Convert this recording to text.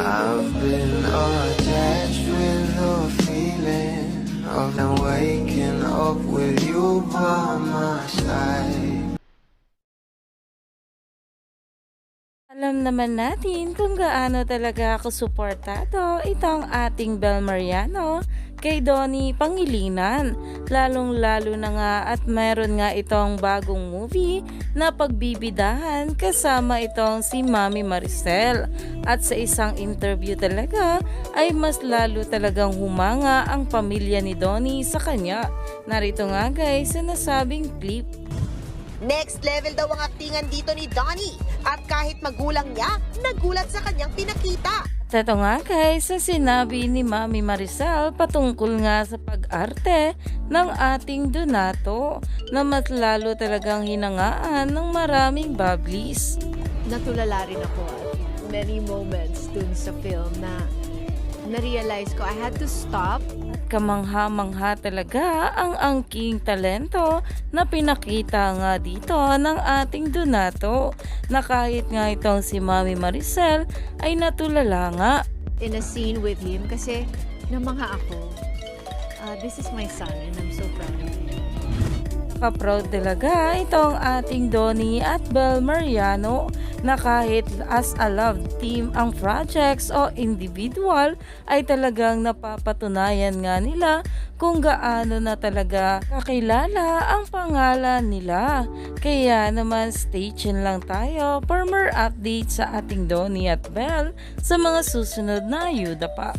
I've been attached with the feeling of them waking up with you by my side. Alam naman natin kung gaano talaga ako suportado itong ating Bel Mariano kay Donnie Pangilinan. Lalong-lalo na nga at mayroon nga itong bagong movie na pagbibidahan kasama itong si Mami Maricel. At sa isang interview talaga ay mas lalo talagang humanga ang pamilya ni Donnie sa kanya. Narito nga guys sa nasabing clip. Next level daw ang aktingan dito ni Donnie. At kahit magulang niya, nagulat sa kanyang pinakita. At ito nga guys, sa sinabi ni Mami Maricel patungkol nga sa pag-arte ng ating Donato na mas lalo talagang hinangaan ng maraming bablis. natulala rin ako at many moments dun sa film na na-realize ko I had to stop Kamangha-mangha talaga ang angking talento na pinakita nga dito ng ating Donato na kahit nga itong si Mami Maricel ay natulala nga. in a scene with him kasi namangha ako. Uh, this is my son and I'm so proud of him. Nakaproud talaga itong ating Donnie at Bel Mariano na kahit as a love team ang projects o individual ay talagang napapatunayan nga nila kung gaano na talaga kakilala ang pangalan nila. Kaya naman stay tuned lang tayo for more updates sa ating Donnie at Bel sa mga susunod na ayuda pa.